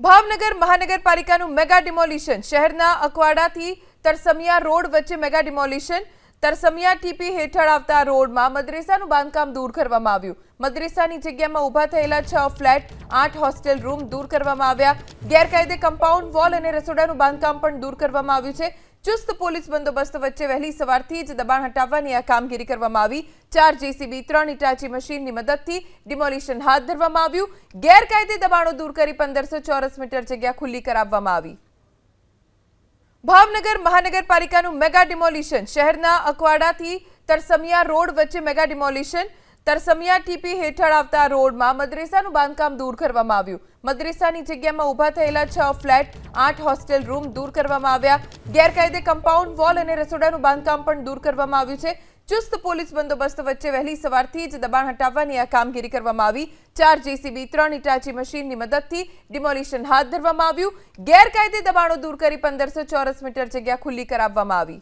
Bhavnagar મહાનગરપાલિકાનું mega demolition. શહેરના અકવાડાથી Tarsamiya road વચ્ચે મેગા ડિમોલિશન. તરસમિયા ટીપી હેઠળ આવતા રોડમાં મદ્રેસાનું બાંધકામ દૂર કરવામાં આવ્યું. મદ્રેસાની જગ્યામાં ઊભા થયેલા છ ફ્લેટ, આઠ હોસ્ટેલ રૂમ દૂર કરવામાં આવ્યા. ગેરકાયદે કમ્પાઉન્ડ વોલ અને રસોડાનું બાંધકામ પણ દૂર કરવામાં આવ્યું છે. ચુસ્ત પોલીસ બંદોબસ્ત વચ્ચે વહેલી સવારથી જ દબાણ હટાવવાની આ કામગીરી કરવામાં આવી. ચાર જેસીબી, ત્રણ ઇટાચી મશીનની મદદથી ડિમોલિશન હાથ ધરવામાં આવ્યું. ગેરકાયદે દબાણો દૂર કરી પંદરસો ચોરસ મીટર જગ્યા ખુલ્લી કરાવવામાં આવી. ભાવનગર મહાનગરપાલિકાનું મેગા ડિમોલિશન શહેરના અકવાડાથી તરસમિયા રોડ વચ્ચે મેગા ડિમોલિશન તરસમિયા ટીપી હેઠળ આવતા રોડમાં મદ્રેસાનું બાંધકામ દૂર કરવામાં આવ્યું. મદ્રેસાની જગ્યામાં ઊભા થયેલા છ ફ્લેટ, આઠ હોસ્ટેલ રૂમ દૂર કરવામાં આવ્યા. ગેરકાયદે કમ્પાઉન્ડ વોલ અને રસોડાનું બાંધકામ પણ દૂર કરવામાં આવ્યું છે. ચુસ્ત પોલીસ બંદોબસ્ત વચ્ચે વહેલી સવારથી જ દબાણ હટાવવાની આ કામગીરી કરવામાં આવી. ચાર જેસીબી, ત્રણ ઇટાચી મશીનની મદદથી ડિમોલિશન હાથ ધરવામાં આવ્યું. ગેરકાયદે દબાણો દૂર કરી પંદરસો ચોરસ મીટર જગ્યા ખુલ્લી કરાવવામાં આવી.